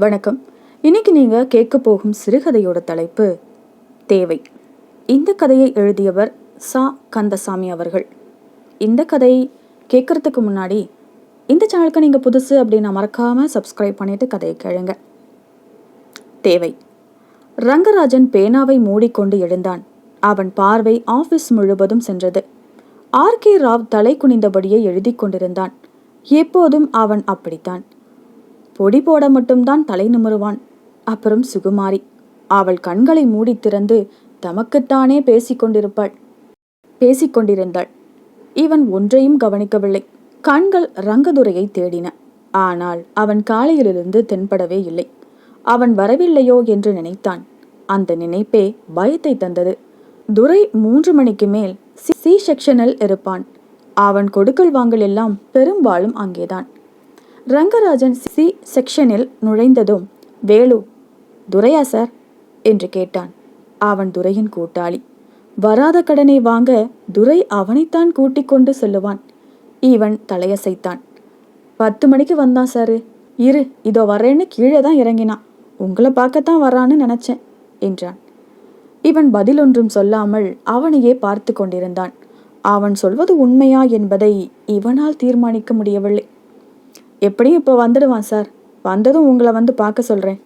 வணக்கம். இன்னைக்கு நீங்கள் கேட்க போகும் சிறுகதையோட தலைப்பு தேவை. இந்த கதையை எழுதியவர் சா. கந்தசாமி அவர்கள். இந்த கதை கேட்குறதுக்கு முன்னாடி இந்த சேனலுக்கு நீங்கள் புதுசு அப்படின்னா மறக்காமல் சப்ஸ்கிரைப் பண்ணிட்டு கதையை கேளுங்க. தேவை. ரங்கராஜன் பேனாவை மூடிக்கொண்டு எழுந்தான். அவன் பார்வை ஆபீஸ் முழுவதும் சென்றது. ஆர். கே. ராவ் தலை குனிந்தபடியே எழுதி கொண்டிருந்தான். எப்போதும் அவன் அப்படித்தான். பொடி போட மட்டும்தான் தலை நிமிருவான். அப்புறம் சுகுமாரி. அவள் கண்களை மூடி திறந்து தமக்குத்தானே பேசிக்கொண்டிருப்பாள் பேசிக்கொண்டிருந்தாள் இவன் ஒன்றையும் கவனிக்கவில்லை. கண்கள் ரங்கதுரையை தேடின. ஆனால் அவன் காலையிலிருந்து தென்படவே இல்லை. அவன் வரவில்லையோ என்று நினைத்தான். அந்த நினைப்பே பயத்தை தந்தது. துரை மூன்று மணிக்கு மேல் சி செக்ஷனில் இருப்பான். அவன் கொடுக்கல் வாங்கல் எல்லாம் பெரும்பாலும் அங்கேதான். ரங்கராஜன் சி செக்ஷனில் நுழைந்ததும் வேலு துரையா சார்? என்று கேட்டான். அவன் துரையின் கூட்டாளி. வராத கடனை வாங்க துரை அவனைத்தான் கூட்டிக் கொண்டு சொல்லுவான். இவன் தலையசைத்தான். பத்து மணிக்கு வந்தான் சாரு. இரு இதோ வரேன்னு கீழே தான் இறங்கினான் உங்களை பார்க்கத்தான் வரான்னு நினைச்சேன் என்றான். இவன் பதில் ஒன்றும் சொல்லாமல் அவனையே பார்த்து கொண்டிருந்தான். அவன் சொல்வது உண்மையா என்பதை இவனால் தீர்மானிக்க முடியவில்லை. எப்படியும் இப்போ வந்துடுவான் சார். வந்ததும் உங்களை வந்து பார்க்க சொல்கிறேன்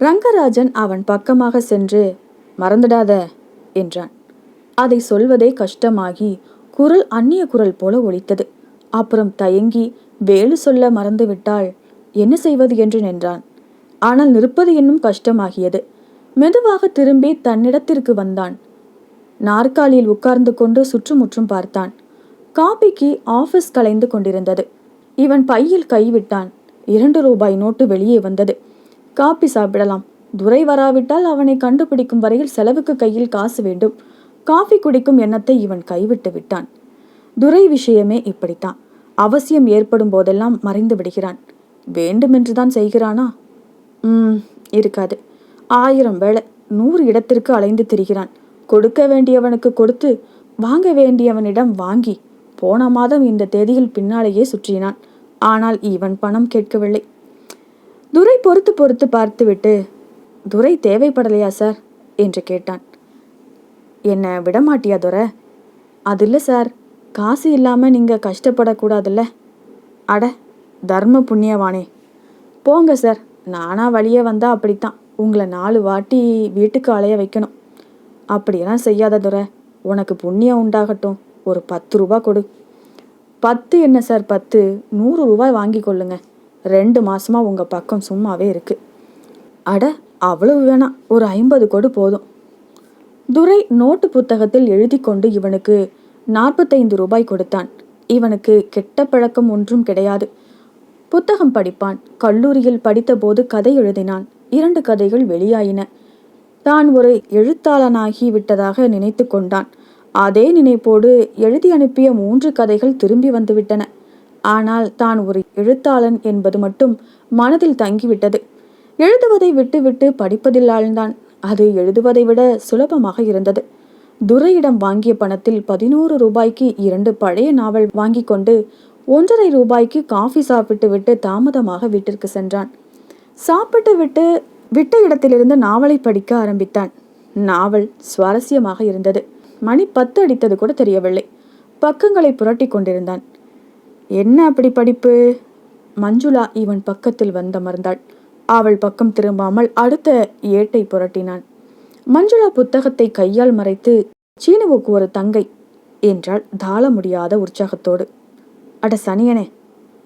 ரங்கராஜன் அவன் பக்கமாக சென்று மறந்துடாத என்றான். அதை சொல்வதே கஷ்டமாகி குரல் அந்நிய குரல் போல ஒலித்தது. அப்புறம் தயங்கி வேலு சொல்ல மறந்துவிட்டால் என்ன செய்வது என்று நின்றான். ஆனால் நிற்பது இன்னும் கஷ்டமாகியது. மெதுவாக திரும்பி தன்னிடத்திற்கு வந்தான். நாற்காலியில் உட்கார்ந்து கொண்டு சுற்றுமுற்றும் பார்த்தான். காபிக்கு ஆபீஸ் கலைந்து கொண்டிருந்தது. இவன் பையில் கைவிட்டான். இரண்டு ரூபாய் நோட்டு வெளியே வந்தது. காப்பி சாப்பிடலாம். துரை வராவிட்டால் அவனை கண்டுபிடிக்கும் வரையில் செலவுக்கு கையில் காசு வேண்டும். காஃபி குடிக்கும் எண்ணத்தை இவன் கைவிட்டு விட்டான். துரை விஷயமே இப்படித்தான். அவசியம் ஏற்படும் போதெல்லாம் மறைந்து விடுகிறான். வேண்டுமென்றுதான் செய்கிறானா? ம் இருக்காது. ஆயிரம் வேளை நூறு இடத்திற்கு அலைந்து திரிகிறான். கொடுக்க வேண்டியவனுக்கு கொடுத்து வாங்க வேண்டியவனிடம் வாங்கி போன மாதம் இந்த தேதியில் பின்னாலேயே சுற்றினான். ஆனால் இவன் பணம் கேட்கவில்லை. துரை பொறுத்து பொறுத்து பார்த்துவிட்டு துரை தேவைப்படலையா சார்? என்று கேட்டான். என்ன விடமாட்டியா துரை? அது இல்லை சார். காசு இல்லாமல் நீங்கள் கஷ்டப்படக்கூடாதுல்ல. அட தர்ம புண்ணியவானே. போங்க சார். நானா வழியே வந்தால் அப்படித்தான். உங்களை நாலு வாட்டி வீட்டுக்கு அலைய வைக்கணும். அப்படியெல்லாம் செய்யாத துரை. உனக்கு புண்ணியம் உண்டாகட்டும். ஒரு பத்து ரூபா கொடு. பத்து என்ன சார் பத்து? நூறு ரூபாய் வாங்கி கொள்ளுங்க. ரெண்டு மாசமா உங்க பக்கம் சும்மாவே இருக்கு. அட அவ்வளவு வேணாம் ஒரு ஐம்பது கொடு போதும். துரை நோட்டு புத்தகத்தில் எழுதி கொண்டு இவனுக்கு நாற்பத்தைந்து ரூபாய் கொடுத்தான். இவனுக்கு கெட்ட பழக்கம் ஒன்றும் கிடையாது. புத்தகம் படிப்பான். கல்லூரியில் படித்தபோது கதை எழுதினான். இரண்டு கதைகள் வெளியாயின. தான் ஒரு எழுத்தாளனாகி விட்டதாக நினைத்து கொண்டான். அதே நினைப்போடு எழுதி அனுப்பிய மூன்று கதைகள் திரும்பி வந்துவிட்டன. ஆனால் தான் ஒரு எழுத்தாளன் என்பது மட்டும் மனதில் தங்கிவிட்டது. எழுதுவதை விட்டுவிட்டு படிப்பதில் ஆழ்ந்தான். அது எழுதுவதை விட சுலபமாக இருந்தது. துரையிடம் வாங்கிய பணத்தில் பதினோரு ரூபாய்க்கு இரண்டு பழைய நாவல் வாங்கி கொண்டு ஒன்றரை ரூபாய்க்கு காஃபி சாப்பிட்டு விட்டு தாமதமாக வீட்டிற்கு சென்றான். சாப்பிட்டு விட்டு விட்ட இடத்திலிருந்து நாவலை படிக்க ஆரம்பித்தான். நாவல் சுவாரஸ்யமாக இருந்தது. மணி பத்து அடித்தது கூட தெரியவில்லை. பக்கங்களை புரட்டி கொண்டிருந்தான். என்ன அப்படி படிப்பு? மஞ்சுளா இவன் பக்கத்தில் வந்தமர்ந்தாள். அவள் பக்கம் திரும்பாமல் அடுத்த ஏட்டை புரட்டினான். மஞ்சுளா புத்தகத்தை கையால் மறைத்து சீனுவுக்கு ஒரு தங்கை என்றாள் தாள முடியாத உற்சாகத்தோடு. அட சனியனே!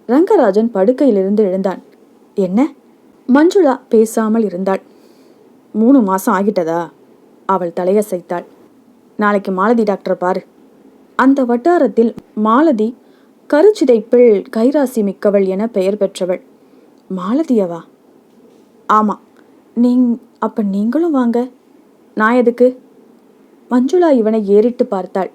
ரங்கராஜன் படுக்கையிலிருந்து எழுந்தான். என்ன? மஞ்சுளா பேசாமல் இருந்தாள். மூணு மாசம் ஆகிட்டதா? அவள் தலையசைத்தாள். நாளைக்கு மாலதி டாக்டரை பாரு. அந்த வட்டாரத்தில் மாலதி கருச்சிதைப்பில் கைராசி மிக்கவள் என பெயர் பெற்றவள். மாலதியவா? ஆமாம் நீங் அப்போ நீங்களும் வாங்க. நான் எதுக்கு? மஞ்சுளா இவனை ஏறிட்டு பார்த்தாள்.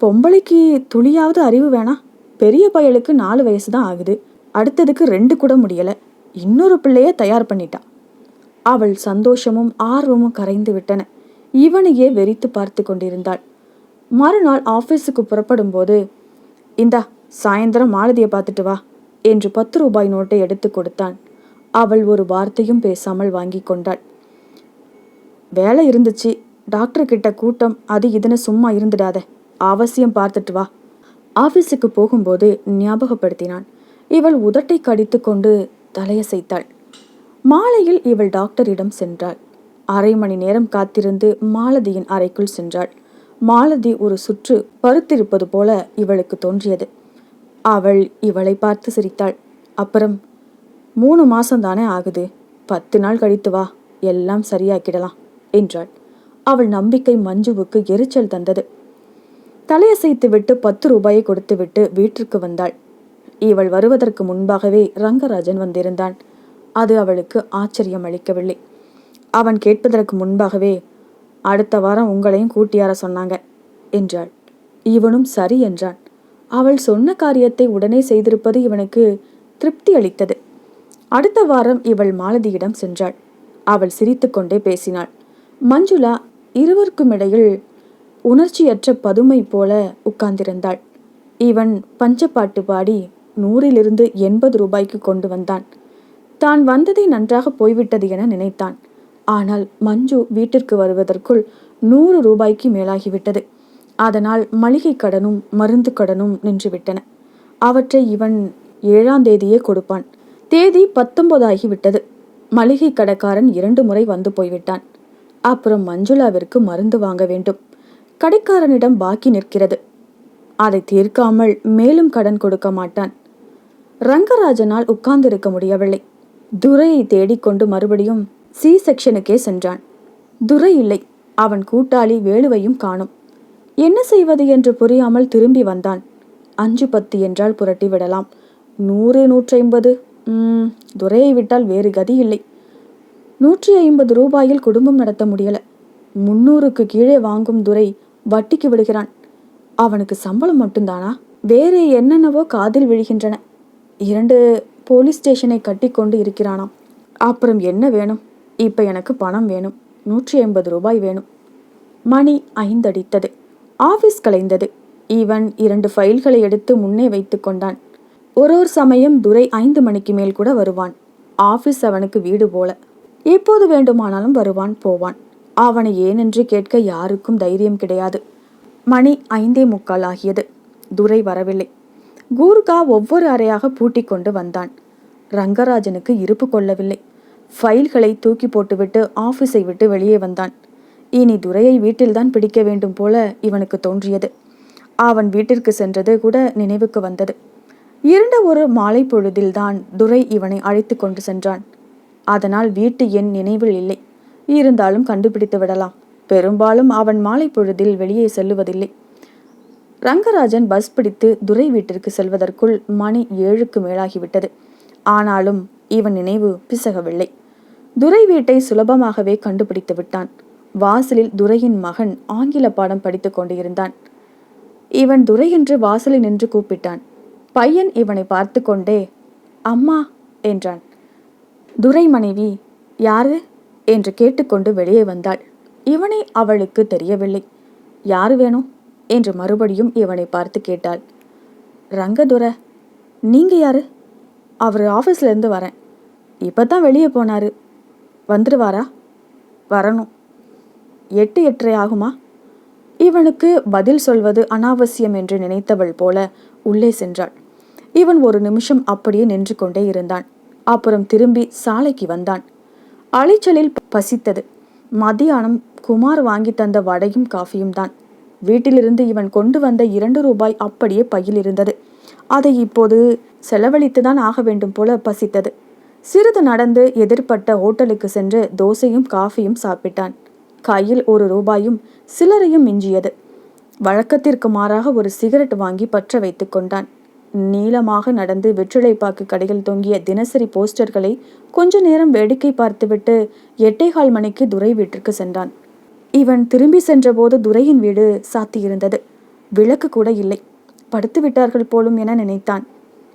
பொம்பளைக்கு துளியாவது அறிவு வேணா. பெரிய பயலுக்கு நாலு வயசு தான் ஆகுது. அடுத்ததுக்கு ரெண்டு கூட முடியலை. இன்னொரு பிள்ளைய தயார் பண்ணிட்டா. அவள் சந்தோஷமும் ஆர்வமும் கரைந்து விட்டன. இவனையே வெறித்து பார்த்து கொண்டிருந்தாள். மறுநாள் ஆஃபீஸுக்கு புறப்படும் போது இந்தா சாயந்தரம் மாலதியை பார்த்துட்டு வா என்று பத்து ரூபாய் நோட்டை எடுத்து கொடுத்தான். அவள் ஒரு வார்த்தையும் பேசாமல் வாங்கி கொண்டாள். வேலை இருந்துச்சு. டாக்டர் கிட்ட கூட்டம் அது இதுன்னு சும்மா இருந்துடாத. அவசியம் பார்த்துட்டு வா ஆபீஸுக்கு போகும்போது ஞாபகப்படுத்தினான். இவள் உதட்டை கடித்து கொண்டு தலையசைத்தாள். மாலையில் இவள் டாக்டரிடம் சென்றாள். அரை மணி நேரம் காத்திருந்து மாலதியின் அறைக்குள் சென்றாள். மாலதி ஒரு சுற்று பருத்திருப்பது போல இவளுக்கு தோன்றியது. அவள் இவளை பார்த்து சிரித்தாள். அப்புறம் மூணு மாசம் தானே ஆகுது. பத்து நாள் கழித்து வா. எல்லாம் சரியாக்கிடலாம் என்றாள். அவள் நம்பிக்கை மஞ்சுவுக்கு எரிச்சல் தந்தது. தலையசைத்து விட்டு பத்து ரூபாயை கொடுத்துவிட்டு வீட்டிற்கு வந்தாள். இவள் வருவதற்கு முன்பாகவே ரங்கராஜன் வந்திருந்தான். அது அவளுக்கு ஆச்சரியம் அளிக்கவில்லை அவன் கேட்பதற்கு முன்பாகவே அடுத்த வாரம் உங்களையும் கூட்டியார சொன்னாங்க என்றாள். இவனும் சரி என்றான். அவள் சொன்ன காரியத்தை உடனே செய்திருப்பது இவனுக்கு திருப்தி அளித்தது. அடுத்த வாரம் இவள் மாலதியிடம் சென்றாள். அவள் சிரித்துக்கொண்டே பேசினாள். மஞ்சுளா இருவருக்கும் இடையில் உணர்ச்சியற்ற பதுமை போல உட்கார்ந்திருந்தாள். இவன் பஞ்சப்பாட்டு பாடி நூறிலிருந்து எண்பது ரூபாய்க்கு கொண்டு வந்தான். தான் வந்ததை நன்றாக போய்விட்டது என நினைத்தான். ஆனால் மஞ்சு வீட்டிற்கு வருவதற்குள் நூறு ரூபாய்க்கு மேலாகிவிட்டது. அதனால் மளிகை கடனும் மருந்து கடனும் நின்றுவிட்டன. அவற்றை இவன் ஏழாம் தேதியே கொடுப்பான். தேதி பத்தொன்பதாகிவிட்டது. மளிகை கடைக்காரன் இரண்டு முறை வந்து போய்விட்டான். அப்புறம் மஞ்சுளாவிற்கு மருந்து வாங்க வேண்டும். கடைக்காரனிடம் பாக்கி நிற்கிறது. அதை தீர்க்காமல் மேலும் கடன் கொடுக்க மாட்டான். ரங்கராஜனால் உட்கார்ந்திருக்க முடியவில்லை. துரையை தேடிக்கொண்டு மறுபடியும் சி செக்ஷனுக்கே சென்றான். துரை இல்லை. அவன் கூட்டாளி வேலுவையும் காணும். என்ன செய்வது என்று புரியாமல் திரும்பி வந்தான். அஞ்சு பத்து என்றால் புரட்டி விடலாம். நூறு நூற்றி ஐம்பது துரையை விட்டால் வேறு கதி இல்லை. நூற்றி ஐம்பது ரூபாயில் குடும்பம் நடத்த முடியல. முன்னூறுக்கு கீழே வாங்கும் துரை வட்டிக்கு விடுகிறான். அவனுக்கு சம்பளம் மட்டும்தானா? வேறு என்னென்னவோ காதில் விழுகின்றன. இரண்டு போலீஸ் ஸ்டேஷனை கட்டி கொண்டு இருக்கிறானாம். அப்புறம் என்ன வேணும்? இப்போ எனக்கு பணம் வேணும். நூற்றி ஐம்பது ரூபாய் வேணும். மணி ஐந்தடித்தது. ஆஃபீஸ் கலைந்தது. இவன் இரண்டு ஃபைல்களை எடுத்து முன்னே வைத்து கொண்டான். ஒரு ஒரு சமயம் துரை ஐந்து மணிக்கு மேல் கூட வருவான். ஆஃபீஸ் அவனுக்கு வீடு போல. எப்போது வேண்டுமானாலும் வருவான் போவான். அவனை ஏனென்று கேட்க யாருக்கும் தைரியம் கிடையாது. மணி ஐந்தே முக்கால் ஆகியது. துரை வரவில்லை. கூர்கா ஒவ்வொரு அறையாக பூட்டி கொண்டு வந்தான். ரங்கராஜனுக்கு இருப்பு கொள்ளவில்லை. ஃபைல்களை தூக்கி போட்டுவிட்டு ஆஃபீஸை விட்டு வெளியே வந்தான். இனி துரையை வீட்டில்தான் பிடிக்க வேண்டும் போல இவனுக்கு தோன்றியது. அவன் வீட்டிற்கு சென்றது கூட நினைவுக்கு வந்தது. இருண்ட ஒரு மாலை பொழுதில்தான் துரை இவனை அழைத்து கொண்டு சென்றான். அதனால் வீட்டு எண் நினைவில் இல்லை. இருந்தாலும் கண்டுபிடித்து விடலாம். பெரும்பாலும் அவன் மாலை பொழுதில் வெளியே செல்லுவதில்லை. ரங்கராஜன் பஸ் பிடித்து துரை வீட்டிற்கு செல்வதற்குள் மணி ஏழுக்கு மேலாகிவிட்டது. ஆனாலும் இவன் நினைவு பிசகவில்லை. துரை வீட்டை சுலபமாகவே கண்டுபிடித்து விட்டான். வாசலில் துரையின் மகன் ஆங்கில பாடம் படித்துக் கொண்டிருந்தான். இவன் துரை என்று வாசலில் நின்று கூப்பிட்டான். பையன் இவனை பார்த்து கொண்டே அம்மா என்றான். துரை மனைவி யாரு? என்று கேட்டுக்கொண்டு வெளியே வந்தாள். இவனை அவளுக்கு தெரியவில்லை. யாரு வேணும் என்று மறுபடியும் இவனை பார்த்து கேட்டாள். ரங்கதுர நீங்க யாரு? அவர் ஆஃபீஸ்லேருந்து வரேன். இப்போ தான் வெளியே போனாரு. வந்துடுவாரா வரணும். எட்டு எட்டரை ஆகுமா? இவனுக்கு பதில் சொல்வது அனாவசியம் என்று நினைத்தவள் போல உள்ளே சென்றாள். இவன் ஒரு நிமிஷம் அப்படியே நின்று கொண்டே இருந்தான். அப்புறம் திரும்பி சாலைக்கு வந்தான். அலைச்சலில் பசித்தது. மதியானம் குமார் வாங்கி தந்த வடையும் காஃபியும் தான். வீட்டிலிருந்து இவன் கொண்டு வந்த இரண்டு ரூபாய் அப்படியே பையில் இருந்தது. அதை இப்போது செலவழித்துதான் ஆக வேண்டும் போல பசித்தது. சிறிது நடந்து எதிர்பட்ட ஹோட்டலுக்கு சென்று தோசையும் காஃபியும் சாப்பிட்டான். கையில் ஒரு ரூபாயும் சிலரையும் மிஞ்சியது. வழக்கத்திற்கு மாறாக ஒரு சிகரெட் வாங்கி பற்ற வைத்து கொண்டான். நீளமாக நடந்து வெற்றிலைப்பாக்கு கடையில் தொங்கிய தினசரி போஸ்டர்களை கொஞ்ச நேரம் வேடிக்கை பார்த்துவிட்டு எட்டேகால் மணிக்கு துரை வீட்டிற்கு சென்றான். இவன் திரும்பி சென்றபோது துரையின் வீடு சாத்தியிருந்தது. விளக்கு கூட இல்லை. படுத்து விட்டார்கள் போலும் என நினைத்தான்.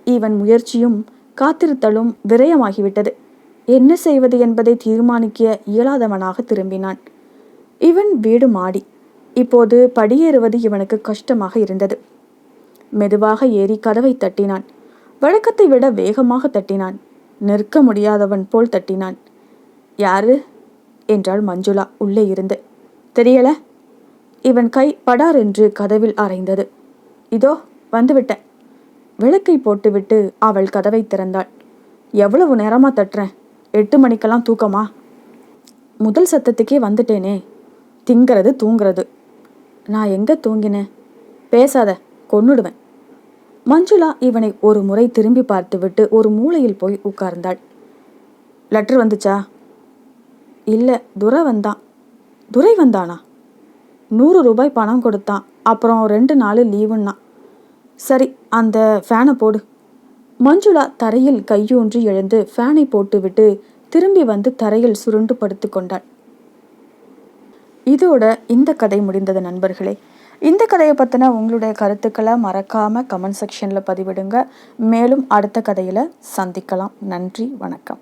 இவன் முயற்சியும் காத்திருத்தலும் விரயமாகிவிட்டது. என்ன செய்வது என்பதை தீர்மானிக்க இயலாதவனாக திரும்பினான். இவன் வீடு மாடி. இப்போது படியேறுவது இவனுக்கு கஷ்டமாக இருந்தது. மெதுவாக ஏறி கதவை தட்டினான். வழக்கத்தை விட வேகமாக தட்டினான். நிற்க முடியாதவன் போல் தட்டினான். யாரு? என்றாள் மஞ்சுளா உள்ளே இருந்து. தெரியல. இவன் கை படார் என்று கதவில் அரைந்தது இதோ வந்துவிட்டேன். விளக்கை போட்டுவிட்டு அவள் கதவை திறந்தாள். எவ்வளவு நேரமா தட்டுறேன் எட்டு மணிக்கெல்லாம் தூக்கமா? முதல் சத்தத்துக்கே வந்துட்டேனே. திங்கிறது தூங்குறது. நான் எங்க தூங்கினேன் பேசாத கொன்னுடுவேன். மஞ்சுளா இவனை ஒரு முறை திரும்பி பார்த்துவிட்டு ஒரு மூலையில் போய் உட்கார்ந்தாள். லெட்டர் வந்துச்சா? இல்லை துரை வந்தான் துரை வந்தானா? நூறு ரூபாய் பணம் கொடுத்தான் அப்புறம் ரெண்டு நாள் லீவுன்னா. சரி அந்த ஃபேனை போடு. மஞ்சுளா தரையில் கையூன்றி எழுந்து ஃபேனை போட்டுவிட்டு திரும்பி வந்து தரையில் சுருண்டு படுத்து கொண்டாள். இதோட இந்த கதை முடிந்தது நண்பர்களே. இந்த கதையை பற்றின உங்களுடைய கருத்துக்களை மறக்காமல் கமெண்ட் செக்ஷனில் பதிவிடுங்க. மேலும் அடுத்த கதையில் சந்திக்கலாம். நன்றி வணக்கம்.